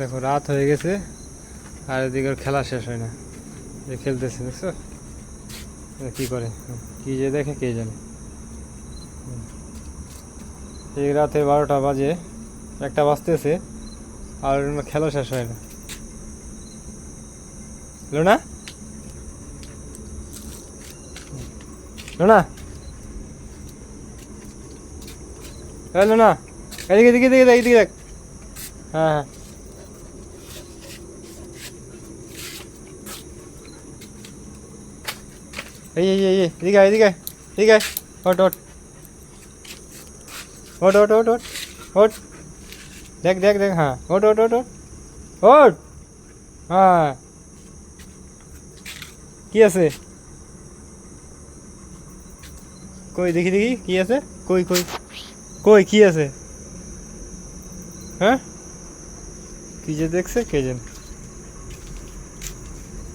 দেখো, রাত হয়ে গেছে আর এদিকে খেলা শেষ হয় না। যে খেলতেছে, দেখছ? কি করে? কি যে দেখে, কে জানে? এই রাতে বারোটা বাজে, একটা বাজতেছে আর খেলা শেষ হয় না। লোনা? লোনা? লোনা এদিকে এদিকে এদিকে দেখ এদিকে দেখ। হ্যাঁ হ্যাঁ। এই এই এই এই, এদিকে আয়, এদিকে আয়, এদিকে আয়। ওঠ ওঠ ওঠ ওঠ ওঠ ওঠ ওঠ দেখ দেখ দেখ হ্যাঁ ওঠ ওঠ ওঠ ওঠ ওঠ হ্যাঁ কি আছে কই দেখি দেখি কি আছে কই কই কই কি আছে হ্যাঁ কি যে দেখছে কে জানে